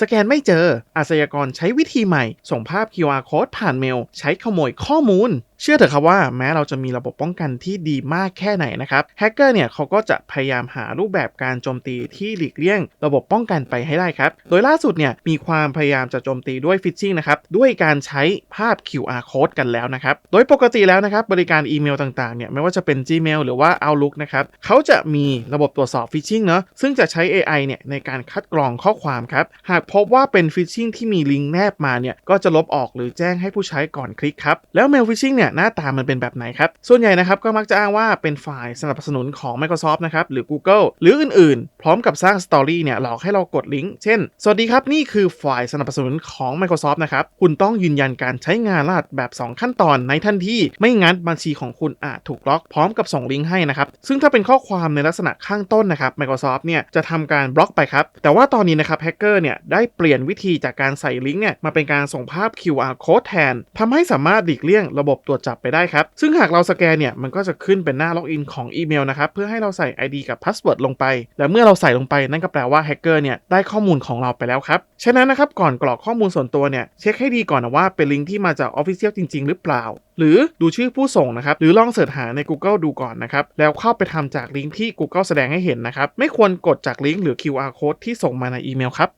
สแกนไม่เจออาชญากรใช้วิธีใหม่ ส่งภาพ QR code ผ่านเมล ใช้ขโมยข้อมูล เชื่อเถอะครับว่าแม้เราจะมีระบบป้องกันที่ดีมากแค่ไหนนะครับแฮกเกอร์เนี่ยเขาก็จะพยายามหารูปแบบการโจมตีที่หลีกเลี่ยง ระบบป้องกันไปให้ได้ครับ โดยล่าสุดเนี่ยมีความพยายามจะโจมตีด้วยฟิชชิงนะครับด้วยการใช้ภาพ QR code กันแล้วนะครับโดยปกติแล้วนะครับบริการอีเมลต่างๆเนี่ยไม่ว่าจะเป็น Gmail หรือว่า Outlook นะครับเขาจะมีระบบตรวจสอบฟิชชิงเนาะซึ่งจะใช้ AI เนี่ยในการคัดกรองข้อความครับหากพบว่าเป็นฟิชชิงที่มีลิงก์แนบมาเนี่ยก็จะลบออกหรือแจ้งให้ผู้ใช้ก่อนคลิกครับแล้วเมลฟิชชิงเนี่ยหน้าตามันเป็นแบบไหนครับ ส่วนใหญ่นะครับก็มักจะอ้างว่าเป็นฝ่ายสนับสนุนของ Microsoft นะครับหรือ Google หรืออื่นๆ พร้อมกับสร้างสตอรี่เนี่ยหลอกให้เรากดลิงก์เช่น สวัสดีครับนี่คือฝ่ายสนับสนุนของ Microsoft นะครับคุณต้องยืนยันการใช้งานรหัสแบบ 2 ขั้นตอนในทันทีไม่งั้นบัญชีของคุณอาจถูกล็อกพร้อมกับส่งลิงก์ให้นะครับซึ่งถ้าเป็นข้อความในลักษณะข้างต้นนะครับ Microsoft เนี่ยจะทำการบล็อกไปครับแต่ว่าตอนนี้นะครับแฮกเกอร์เนี่ยได้เปลี่ยนวิธีจากการใส่ลิงก์เนี่ยมาเป็นการส่งภาพ QR code แทนทำให้สามารถหลีกเลี่ยงระบบตรวจจับไปได้ครับ ซึ่งหากเราสแกนเนี่ยมันก็จะขึ้นเป็นหน้าล็อกอินของอีเมลนะครับเพื่อให้เราใส่ ID กับพาสเวิร์ดลงไป และเมื่อเราใส่ลงไปนั่นก็แปลว่าแฮกเกอร์เนี่ยได้ข้อมูลของเราไปแล้วครับ ฉะนั้นนะครับก่อนกรอกข้อมูลส่วนตัวเนี่ยเช็คให้ดีก่อนนะว่าเป็นลิงก์ที่มาจากออฟฟิเชียลจริง ๆ หรือเปล่า หรือดูชื่อผู้ส่งนะครับหรือลองเสิร์ชหาใน Google ดูก่อนนะครับแล้วเข้าไปทำจากลิงก์ที่ Google แสดงให้เห็นนะครับไม่ควรกดจากลิงก์หรือ QR code ที่ส่งมาในอีเมลครับ